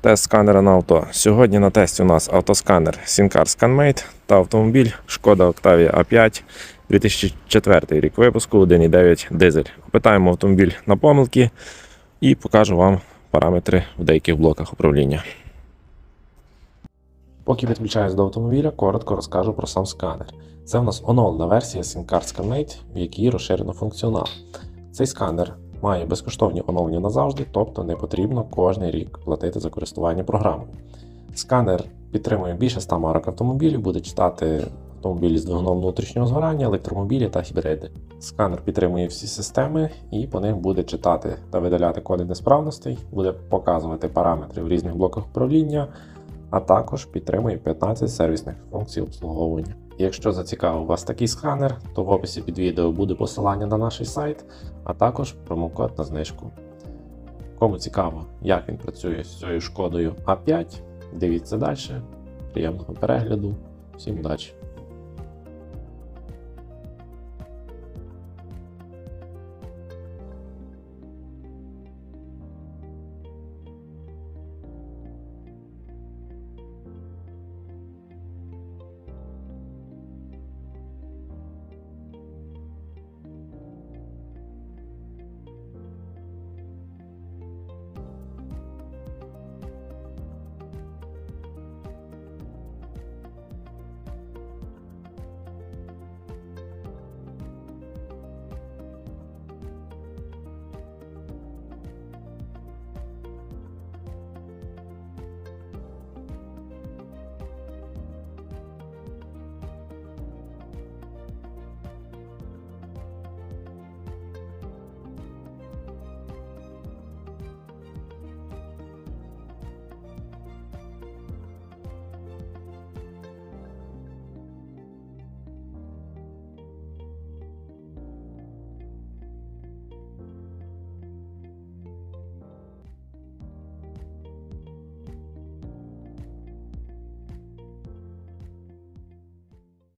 Тест сканера на авто. Сьогодні на тесті у нас автосканер Sincar ScanMate та автомобіль Шкода Octavia A5 2004 рік випуску 1.9 дизель. Опитаємо автомобіль на помилки і покажу вам параметри в деяких блоках управління. Поки підключаюсь до автомобіля, коротко розкажу про сам сканер. Це в нас оновлена версія SIM-Card ScanMate, в якій розширено функціонал. Цей сканер має безкоштовні оновлення назавжди, тобто не потрібно кожний рік платити за користування програмою. Сканер підтримує більше 100 марок автомобілів, буде читати автомобілі з двигуном внутрішнього згорання, електромобілі та гібриди. Сканер підтримує всі системи і по них буде читати та видаляти коди несправностей, буде показувати параметри в різних блоках управління, а також підтримує 15 сервісних функцій обслуговування. Якщо зацікавив вас такий сканер, то в описі під відео буде посилання на наш сайт, а також промокод на знижку. Кому цікаво, як він працює з цією шкодою А5, дивіться далі. Приємного перегляду, всім удачі!